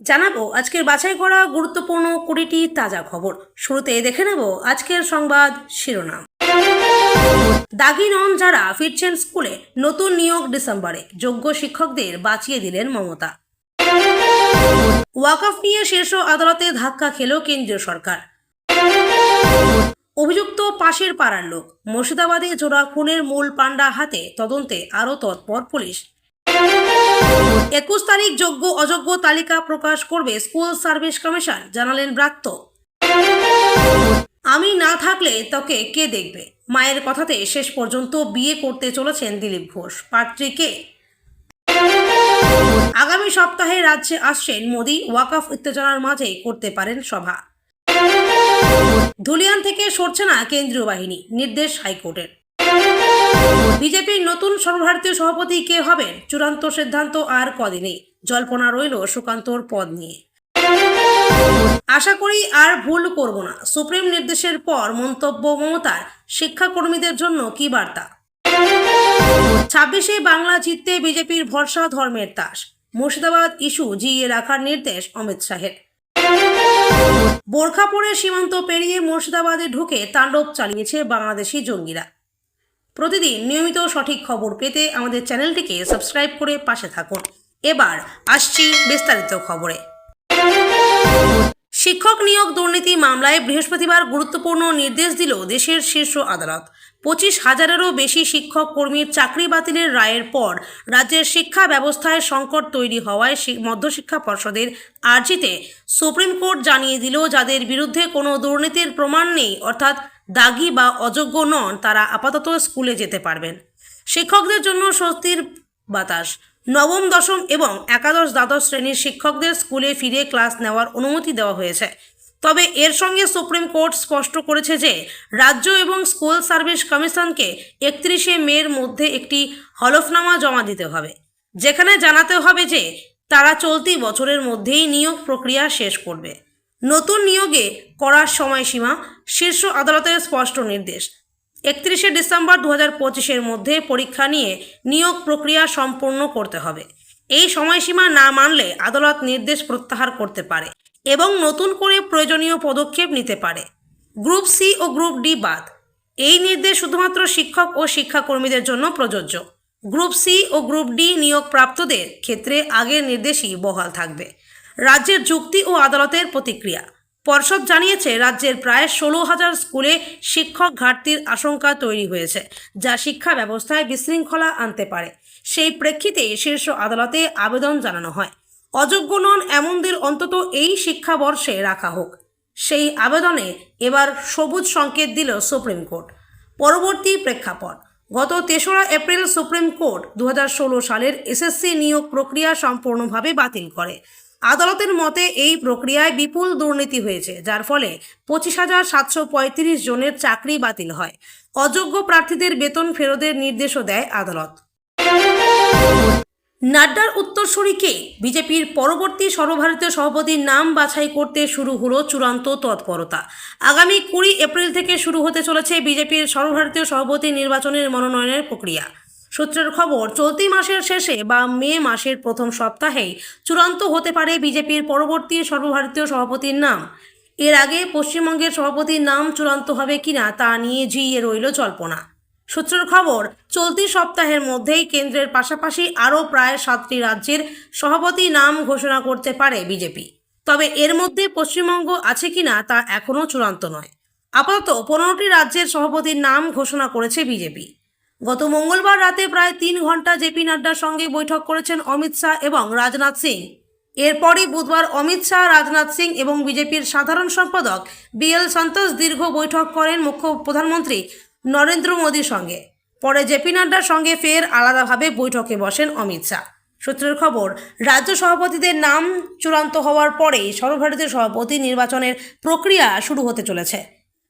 জানাব আজকের বাছাই করা গুরুত্বপূর্ণ কুড়িটি তাজা খবর। শুরুতে দেখে নেব আজকের সংবাদ শিরোনাম। দাগি নন যারা ফিরছেন স্কুলে, নতুন নিয়োগ ডিসেম্বরে, যোগ্য শিক্ষকদের বাঁচিয়ে দিলেন মমতা। ওয়াকফ নিয়ে শীর্ষ আদালতে ধাক্কা খেল কেন্দ্রীয় সরকার। অভিযুক্ত পাশের পাড়ার লোক, মুর্শিদাবাদে জোড়া খুনের মূল পাণ্ডা হাতে তদন্তে আরও তৎপর পুলিশ। একুশ তারিখ যোগ্য অযোগ্য তালিকা প্রকাশ করবে স্কুল সার্ভিস কমিশন, জানালেন ব্রাত্য। আমি না থাকলে তোকে কে দেখবে? মায়ের কথাতে শেষ পর্যন্ত বিয়ে করতে চলেছেন দিলীপ ঘোষ। পাত্রী কে? আগামী সপ্তাহে রাজ্যে আসছেন মোদি, ওয়াকফ উত্তেজনার মাঝে করতে পারেন সভা। ধুলিয়ান থেকে সরছে না কেন্দ্রীয় বাহিনী, নির্দেশ হাইকোর্টের। বিজেপির নতুন সর্বভারতীয় সভাপতি কে হবেন? চূড়ান্ত সিদ্ধান্ত আর কদিনেই জল্পনা রইল সুকান্তর পদ নিয়ে। আশা করি আর ভুল করব না। সুপ্রিম নির্দেশের পর মন্তব্য মমতার, শিক্ষাকর্মীদের জন্য কি বার্তা? ছাব্বিশে বাংলা জিততে বিজেপির ভরসা ধর্মের তাস। মুর্শিদাবাদ ইস্যু জিইয়ে রাখার নির্দেশ অমিত শাহের। বোরখা পরে সীমান্ত পেরিয়ে মুর্শিদাবাদে ঢুকে তাণ্ডব চালিয়েছে বাংলাদেশি জঙ্গিরা। প্রতিদিন নিয়মিত সঠিক খবর পেতে আমাদের চ্যানেলটিকে সাবস্ক্রাইব করে পাশে থাকুন। এবার আসছি বিস্তারিত খবরে। শিক্ষক নিয়োগ দুর্নীতি মামলায় বৃহস্পতিবার গুরুত্বপূর্ণ নির্দেশ দিল দেশের শীর্ষ আদালত। পঁচিশ হাজারেরও বেশি শিক্ষক কর্মীর চাকরি বাতিলের রায়ের পর রাজ্যের শিক্ষা ব্যবস্থায় সংকট তৈরি হওয়ায় মধ্যশিক্ষা পর্ষদের আর্জিতে সুপ্রিম কোর্ট জানিয়ে দিল যাদের বিরুদ্ধে কোনো দুর্নীতির প্রমাণ নেই, অর্থাৎ দাগি বা অযোগ্য নন, তারা আপাতত স্কুলে যেতে পারবেন। শিক্ষকদের জন্য স্বস্তির বাতাস। নবম, দশম এবং একাদশ, দ্বাদশ শ্রেণির শিক্ষকদের স্কুলে ফিরে ক্লাস নেওয়ার অনুমতি দেওয়া হয়েছে। তবে এর সঙ্গে সুপ্রিম কোর্ট স্পষ্ট করেছে যে, রাজ্য এবং স্কুল সার্ভিস কমিশনকে একত্রিশে মের মধ্যে একটি হলফনামা জমা দিতে হবে, যেখানে জানাতে হবে যে, তারা চলতি বছরের মধ্যেই নিয়োগ প্রক্রিয়া শেষ করবে। নতুন নিয়োগে করার সময়সীমা শীর্ষ আদালতের স্পষ্ট নির্দেশ। একত্রিশে ডিসেম্বর দু হাজার পঁচিশের মধ্যে পরীক্ষা নিয়ে নিয়োগ প্রক্রিয়া সম্পূর্ণ করতে হবে। এই সময়সীমা না মানলে আদালত নির্দেশ প্রত্যাহার করতে পারে এবং নতুন করে প্রয়োজনীয় পদক্ষেপ নিতে পারে। গ্রুপ সি ও গ্রুপ ডি বাদ। এই নির্দেশ শুধুমাত্র শিক্ষক ও শিক্ষাকর্মীদের জন্য প্রযোজ্য। গ্রুপ সি ও গ্রুপ ডি নিয়োগপ্রাপ্তদের ক্ষেত্রে আগের নির্দেশই বহাল থাকবে। রাজ্যের যুক্তি ও আদালতের প্রতিক্রিয়া। পর্ষদ জানিয়েছে, রাজ্যের প্রায় ষোলো হাজার স্কুলে শিক্ষক ঘাটতির আশঙ্কা তৈরি হয়েছে, যা শিক্ষা ব্যবস্থায় বিশৃঙ্খলা আনতে পারে। সেই প্রেক্ষিতে শীর্ষ আদালতে আবেদন জানানো হয়। অযোগ্য নন এমনদের অন্তত এই শিক্ষাবর্ষে রাখা হোক। সেই আবেদনে এবার সবুজ সংকেত দিল সুপ্রিম কোর্ট। পরবর্তী প্রেক্ষাপট। গত তেসরা এপ্রিল সুপ্রিম কোর্ট দু হাজার ষোলো সালের এসএসসি নিয়োগ প্রক্রিয়া সম্পূর্ণভাবে বাতিল করে। আদালতের মতে এই প্রক্রিয়ায় বিপুল দুর্নীতি হয়েছে, যার ফলে পঁচিশ হাজার সাতশো পঁয়ত্রিশ জনের চাকরি বাতিল হয়। অযোগ্য প্রার্থীদের বেতন ফেরতের নির্দেশও দেয় আদালত। নাড্ডার উত্তরসূরি কে? বিজেপির পরবর্তী সর্বভারতীয় সভাপতির নাম বাছাই করতে শুরু হলো চূড়ান্ত তৎপরতা। আগামী কুড়ি এপ্রিল থেকে শুরু হতে চলেছে বিজেপির সর্বভারতীয় সভাপতি নির্বাচনের মনোনয়নের প্রক্রিয়া। সূত্রের খবর, চলতি মাসের শেষে বা মে মাসের প্রথম সপ্তাহেই চূড়ান্ত হতে পারে বিজেপির পরবর্তী সর্বভারতীয় সভাপতির নাম। এর আগে পশ্চিমবঙ্গের সভাপতির নাম চূড়ান্ত হবে কিনা তা নিয়ে জিইয়ে রইল জল্পনা। সূত্রের খবর, চলতি সপ্তাহের মধ্যেই কেন্দ্রের পাশাপাশি আরও প্রায় সাতটি রাজ্যের সভাপতি নাম ঘোষণা করতে পারে বিজেপি। তবে এর মধ্যে পশ্চিমবঙ্গ আছে কিনা তা এখনও চূড়ান্ত নয়। আপাতত পনেরোটি রাজ্যের সভাপতির নাম ঘোষণা করেছে বিজেপি। গত মঙ্গলবার রাতে প্রায় তিন ঘণ্টা জেপি নাড্ডার সঙ্গে বৈঠক করেছেন অমিত শাহ এবং রাজনাথ সিং। এরপরই বুধবার অমিত শাহ, রাজনাথ সিং এবং বিজেপির সাধারণ সম্পাদক বিএল সন্তোষ দীর্ঘ বৈঠক করেন মুখ্য প্রধানমন্ত্রী নরেন্দ্র মোদীর সঙ্গে। পরে জেপি নাড্ডার সঙ্গে ফের আলাদাভাবে বৈঠকে বসেন অমিত শাহ। সূত্রের খবর, রাজ্য সভাপতিদের নাম চূড়ান্ত হওয়ার পরেই সর্বভারতীয় সভাপতি নির্বাচনের প্রক্রিয়া শুরু হতে চলেছে।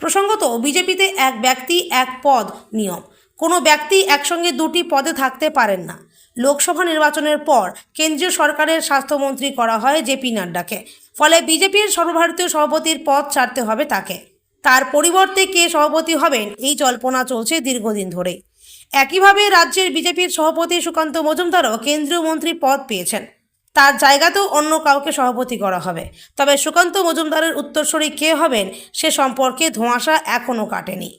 প্রসঙ্গত, বিজেপিতে এক ব্যক্তি, এক পদ নিয়ম। কোনো ব্যক্তি একসঙ্গে দুটি পদে থাকতে পারেন না। লোকসভা নির্বাচনের পর কেন্দ্রীয় সরকারের স্বাস্থ্যমন্ত্রী করা হয় জেপি নাড্ডাকে। ফলে বিজেপির সর্বভারতীয় সভাপতির পদ ছাড়তে হবে তাকে। তার পরিবর্তে কে সভাপতি হবেন এই জল্পনা চলছে দীর্ঘদিন ধরে। একইভাবে রাজ্যের বিজেপির সভাপতি সুকান্ত মজুমদারও কেন্দ্রীয় মন্ত্রী পদ পেয়েছেন। তার জায়গাতেও অন্য কাউকে সভাপতি করা হবে। তবে সুকান্ত মজুমদারের উত্তরসূরি কে হবেন সে সম্পর্কে ধোঁয়াশা এখনও কাটেনি।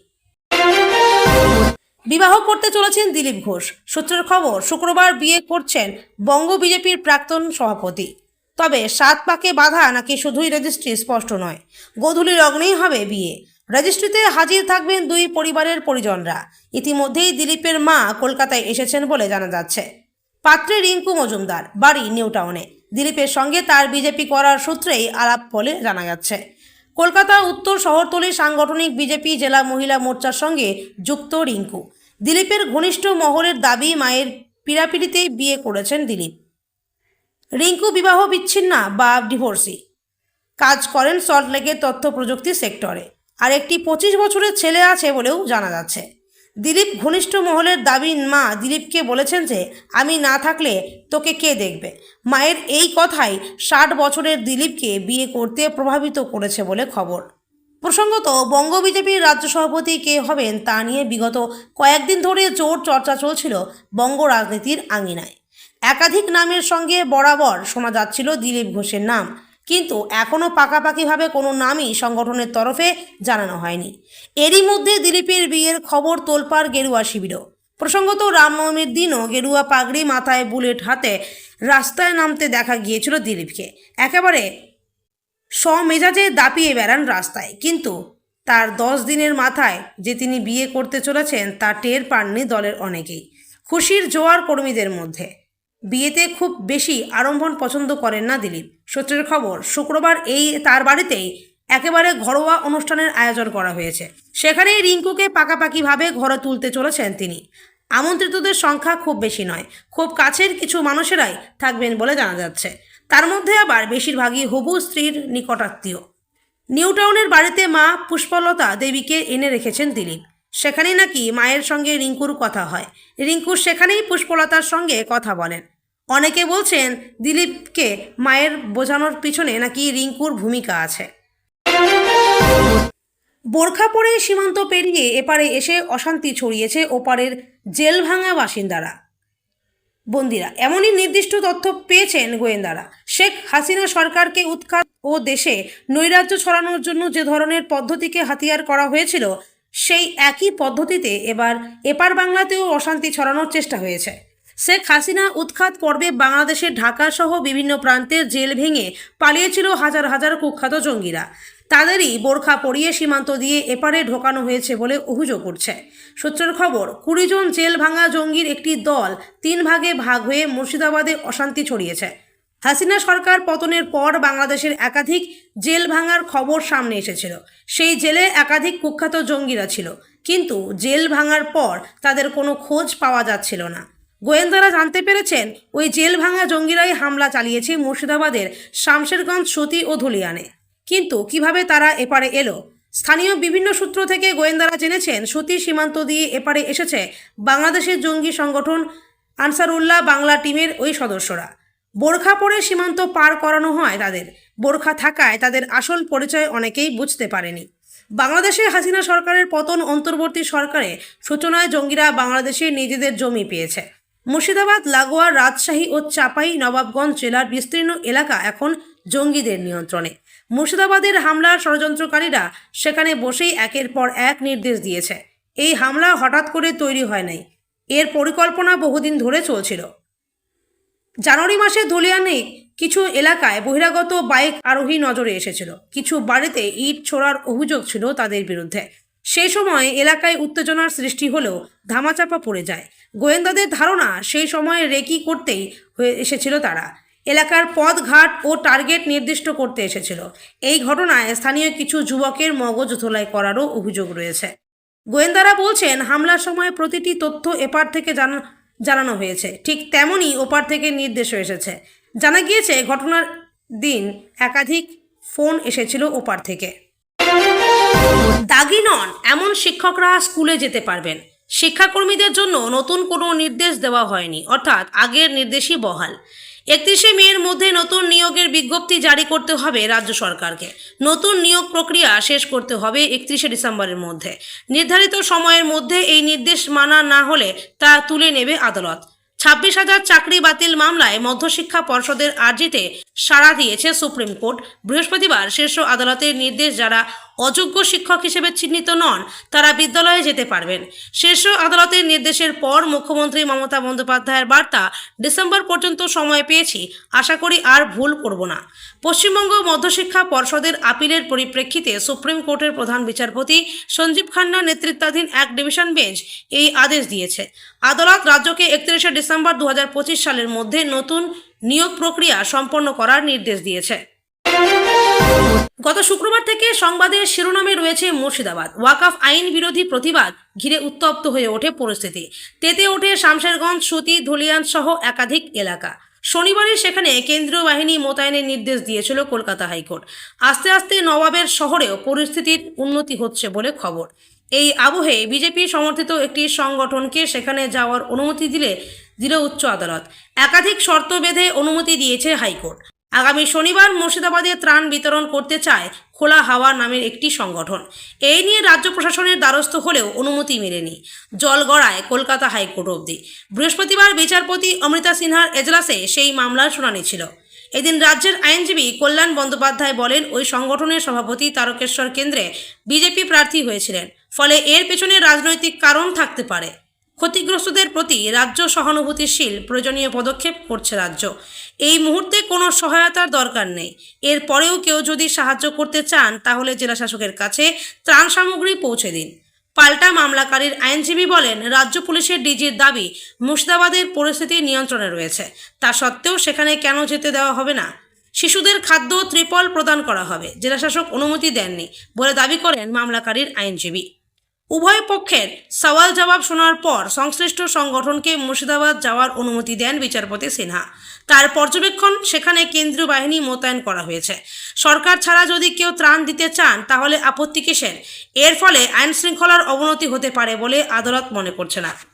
বিবাহ করতে চলেছেন দিলীপ ঘোষ। সূত্রের খবর, শুক্রবার বিয়ে করছেন বঙ্গ বিজেপির প্রাক্তন সভাপতি। তবে সাত পাকে বাধা নাকি শুধুই রেজিস্ট্রি স্পষ্ট নয়। গোধূলি লগ্নেই হবে বিয়ে। রেজিস্ট্রিতে হাজির থাকবেন দুই পরিবারের পরিজনরা। ইতিমধ্যেই দিলীপের মা কলকাতায় এসেছেন বলে জানা যাচ্ছে। পাত্রে রিঙ্কু মজুমদার, বাড়ি নিউ টাউনে দিলীপের সঙ্গে তার বিজেপি করার সূত্রেই আলাপ বলে জানা যাচ্ছে। কলকাতা উত্তর শহরতলির সাংগঠনিক বিজেপি জেলা মহিলা মোর্চার সঙ্গে যুক্ত রিঙ্কু। দিলীপের ঘনিষ্ঠ মহলের দাবি মায়ের পীড়াপিড়িতেই বিয়ে করেছেন দিলীপ। রিঙ্কু বিবাহ বিচ্ছিন্না বা ডিভোর্সি। কাজ করেন সল্টলেকের তথ্য প্রযুক্তি সেক্টরে। আর একটি পঁচিশ বছরের ছেলে আছে বলেও জানা যাচ্ছে। দিলীপ ঘনিষ্ঠ মহলের দাবি মা দিলীপকে বলেছেন যে, আমি না থাকলে তোকে কে দেখবে? মায়ের এই কথাই ষাট বছরের দিলীপকে বিয়ে করতে প্রভাবিত করেছে বলে খবর। প্রসঙ্গত, বঙ্গ বিজেপির রাজ্য সভাপতি কে হবেন তা নিয়ে বিগত কয়েকদিন ধরে জোর চর্চা চলছিল বঙ্গ রাজনীতির আঙিনায়। একাধিক নামের সঙ্গে বরাবর শোনা যাচ্ছিল দিলীপ ঘোষের নাম। কিন্তু এখনও পাকাপাকিভাবে কোনো নামই সংগঠনের তরফে জানানো হয়নি। এরই মধ্যে দিলীপের বিয়ের খবর তোলপাড় গেরুয়া শিবিরও। প্রসঙ্গত রামনবমীর দিনও গেরুয়া পাগড়ি মাথায় বুলেট হাতে রাস্তায় নামতে দেখা গিয়েছিল দিলীপকে। একেবারে স্বমেজাজে দাপিয়ে বেড়ান রাস্তায়। কিন্তু তার দশ দিনের মাথায় যে তিনি বিয়ে করতে চলেছেন তা টের পাননি দলের অনেকেই। খুশির জোয়ার কর্মীদের মধ্যে। বিয়েতে খুব বেশি আড়ম্বর পছন্দ করেন না দিলীপ। সূত্রের খবর, শুক্রবার এই তার বাড়িতেই একেবারে ঘরোয়া অনুষ্ঠানের আয়োজন করা হয়েছে। সেখানেই রিঙ্কুকে পাকাপাকিভাবে ঘরে তুলতে চলেছেন তিনি। আমন্ত্রিতদের সংখ্যা খুব বেশি নয়, খুব কাছের কিছু মানুষেরাই থাকবেন বলে জানা যাচ্ছে। তার মধ্যে আবার বেশিরভাগই হবু স্ত্রীর নিকটাত্মীয়। নিউটাউনের বাড়িতে মা পুষ্পলতা দেবীকে এনে রেখেছেন দিলীপ। সেখানেই নাকি মায়ের সঙ্গে রিঙ্কুর কথা হয়। রিঙ্কু সেখানেই পুষ্পলতার সঙ্গে কথা বলেন। অনেকে বলছেন দিলীপকে মায়ের বোঝানোর পিছনে নাকি রিঙ্কুর ভূমিকা আছে। বোরখা পরে সীমান্ত পেরিয়ে এপারে এসে অশান্তি ছড়িয়েছে ওপারের জেল ভাঙা বাসিন্দারা। বন্দিরা, এমনই নির্দিষ্ট তথ্য পেয়েছেন গোয়েন্দারা। শেখ হাসিনা সরকারকে উৎখাত ও দেশে নৈরাজ্য ছড়ানোর জন্য যে ধরনের পদ্ধতিকে হাতিয়ার করা হয়েছিল সেই একই পদ্ধতিতে এবার এপার বাংলাতেও অশান্তি ছড়ানোর চেষ্টা হয়েছে। শেখ হাসিনা উৎখাত পর্বে বাংলাদেশের ঢাকা সহ বিভিন্ন প্রান্তের জেল ভেঙে পালিয়েছিল হাজার হাজার কুখ্যাত জঙ্গিরা। তাদেরই বোরখা পরিয়ে সীমান্ত দিয়ে এপারে ঢোকানো হয়েছে বলে অভিযোগ উঠছে। সূত্রের খবর, কুড়ি জন জেল ভাঙা জঙ্গির একটি দল তিন ভাগে ভাগ হয়ে মুর্শিদাবাদে অশান্তি ছড়িয়েছে। হাসিনা সরকার পতনের পর বাংলাদেশের একাধিক জেল ভাঙার খবর সামনে এসেছিল। সেই জেলে একাধিক কুখ্যাত জঙ্গিরা ছিল। কিন্তু জেল ভাঙার পর তাদের কোনো খোঁজ পাওয়া যাচ্ছিল না। গোয়েন্দারা জানতে পেরেছেন, ওই জেল ভাঙা জঙ্গিরাই হামলা চালিয়েছে মুর্শিদাবাদের শামশেরগঞ্জ, সতী ও ধুলিয়ানে। কিন্তু কীভাবে তারা এপারে এলো? স্থানীয় বিভিন্ন সূত্র থেকে গোয়েন্দারা জেনেছেন, সতী সীমান্ত দিয়ে এপারে এসেছে বাংলাদেশের জঙ্গি সংগঠন আনসারুল্লাহ বাংলা টিমের ওই সদস্যরা। বোরখা পরে সীমান্ত পার করানো হয় তাদের। বোরখা থাকায় তাদের আসল পরিচয় অনেকেই বুঝতে পারেনি। বাংলাদেশে হাসিনা সরকারের পতন অন্তর্বর্তী সরকারে সূচনায় জঙ্গিরা বাংলাদেশে নিজেদের জমি পেয়েছে। মুর্শিদাবাদ, লাগোয়া, রাজশাহী ও চাপাই, নবাবগঞ্জ জেলার বিস্তীর্ণ এলাকা এখন জঙ্গিদের নিয়ন্ত্রণে। মুর্শিদাবাদের হামলার ষড়যন্ত্রকারীরা সেখানে বসেই একের পর এক নির্দেশ দিয়েছে। এই হামলা হঠাৎ করে তৈরি হয় নাই। এর পরিকল্পনা বহুদিন ধরে চলছিল। জানুয়ারি মাসে ধুলিয়ানে কিছু এলাকায় বহিরাগত বাইক আরোহী নজরে এসেছিল। কিছু বাড়িতে ইট ছোড়ার অভিযোগ ছিল তাদের বিরুদ্ধে। সেই সময় এলাকায় উত্তেজনার সৃষ্টি হলেও ধামাচাপা পড়ে যায়। গোয়েন্দাদের ধারণা, সেই সময় রেকি করতেই হয়ে এসেছিল তারা। এলাকার পথ ঘাট ও টার্গেট নির্দিষ্ট করতে এসেছিল। এই ঘটনায় স্থানীয় কিছু যুবকের মগজ ধোলাই করারও অভিযোগ রয়েছে। গোয়েন্দারা বলছেন, হামলার সময় প্রতিটি তথ্য এপার থেকে জানা জানানো হয়েছে। ঠিক তেমনই ওপার থেকে নির্দেশও এসেছে। জানা গিয়েছে, ঘটনার দিন একাধিক ফোন এসেছিল ওপার থেকে। দাগি নন, এমন শিক্ষকরা স্কুলে যেতে পারবেন। শিক্ষাকর্মীদের জন্য নতুন কোনো নির্দেশ দেওয়া হয়নি, অর্থাৎ আগের নির্দেশই বহাল। একত্রিশে মের মধ্যে নতুন নিয়োগের বিজ্ঞপ্তি জারি করতে হবে রাজ্য সরকারকে। নতুন নিয়োগ প্রক্রিয়া শেষ করতে হবে একত্রিশে ডিসেম্বরের মধ্যে। নির্ধারিত সময়ের মধ্যে এই নির্দেশ মানা না হলে তা তুলে নেবে আদালত। ছাব্বিশ হাজার চাকরি বাতিল মামলায় মধ্যশিক্ষা পর্ষদের আর্জিতে সাড়া দিয়েছে সুপ্রিম কোর্ট। বৃহস্পতিবার শীর্ষ আদালতের নির্দেশ যারা অযোগ্য শিক্ষক হিসেবে চিহ্নিত নন, তারা বিদ্যালয়ে যেতে পারবেন। শীর্ষ আদালতের নির্দেশের পর মুখ্যমন্ত্রী মমতা বন্দ্যোপাধ্যায়ের বার্তা, ডিসেম্বর পর্যন্ত সময় পেয়েছি, আশা করি আর ভুল করব না। পশ্চিমবঙ্গ মধ্যশিক্ষা পর্ষদের আপিলের পরিপ্রেক্ষিতে সুপ্রিম কোর্টের প্রধান বিচারপতি সঞ্জীব খান্না নেতৃত্বাধীন এক ডিভিশন বেঞ্চ এই আদেশ দিয়েছে। আদালত রাজ্যকে একত্রিশে ডিসেম্বর দু হাজার পঁচিশ সালের মধ্যে নতুন নিয়োগ প্রক্রিয়া সম্পন্ন করার নির্দেশ দিয়েছে। গত শুক্রবার থেকে সংবাদের শিরোনামে রয়েছে মুর্শিদাবাদ। ওয়াকফ আইন বিরোধী প্রতিবাদ ঘিরে উত্তপ্ত হয়ে ওঠে পরিস্থিতি। তেতে ওঠে শামশেরগঞ্জ, সুতি, ধুলিয়ান সহ একাধিক এলাকা। শনিবারই সেখানে কেন্দ্রীয় বাহিনী মোতায়েনের নির্দেশ দিয়েছিল কলকাতা হাইকোর্ট। আস্তে আস্তে নবাবের শহরেও পরিস্থিতির উন্নতি হচ্ছে বলে খবর। এই আবহে বিজেপি সমর্থিত একটি সংগঠনকে সেখানে যাওয়ার অনুমতি দিলে, দিল উচ্চ আদালত। একাধিক শর্ত বেঁধে অনুমতি দিয়েছে হাইকোর্ট। আগামী শনিবার মুর্শিদাবাদে ত্রাণ বিতরণ করতে চায় খোলা হাওয়া নামের একটি সংগঠন। এই নিয়ে রাজ্য প্রশাসনের দ্বারস্থ হলেও অনুমতি মেলেনি। জল গড়ায় কলকাতা হাইকোর্ট অবধি। বৃহস্পতিবার বিচারপতি অমৃতা সিনহার এজলাসে সেই মামলার শুনানি ছিল। এদিন রাজ্যের আইনজীবী কল্যাণ বন্দ্যোপাধ্যায় বলেন, ওই সংগঠনের সভাপতি তারকেশ্বর কেন্দ্রে বিজেপি প্রার্থী হয়েছিলেন। ফলে এর পেছনে রাজনৈতিক কারণ থাকতে পারে। ক্ষতিগ্রস্তদের প্রতি রাজ্য সহানুভূতিশীল প্রয়োজনীয় পদক্ষেপ করছে রাজ্য। এই মুহূর্তে কোনো সহায়তার দরকার নেই। এরপরেও কেউ যদি সাহায্য করতে চান, তাহলে জেলাশাসকের কাছে ত্রাণ সামগ্রী পৌঁছে দিন। পাল্টা মামলাকারীর আইনজীবী বলেন, রাজ্য পুলিশের ডিজির দাবি মুর্শিদাবাদের পরিস্থিতি নিয়ন্ত্রণে রয়েছে। তা সত্ত্বেও সেখানে কেন যেতে দেওয়া হবে না? শিশুদের খাদ্য ত্রিপল প্রদান করা হবে। জেলাশাসক অনুমতি দেননি বলে দাবি করেন মামলাকারীর আইনজীবী। উভয় পক্ষের সওয়াল জবাব শোনার পর সংশ্লিষ্ট সংগঠনকে মুর্শিদাবাদ যাওয়ার অনুমতি দেন বিচারপতি সিনহা। তার পর্যবেক্ষণ সেখানে কেন্দ্রীয় বাহিনী মোতায়েন করা হয়েছে। সরকার ছাড়া যদি কেউ ত্রাণ দিতে চান, তাহলে আপত্তি কিসের? এর ফলে আইনশৃঙ্খলার অবনতি হতে পারে বলে আদালত মনে করছে না।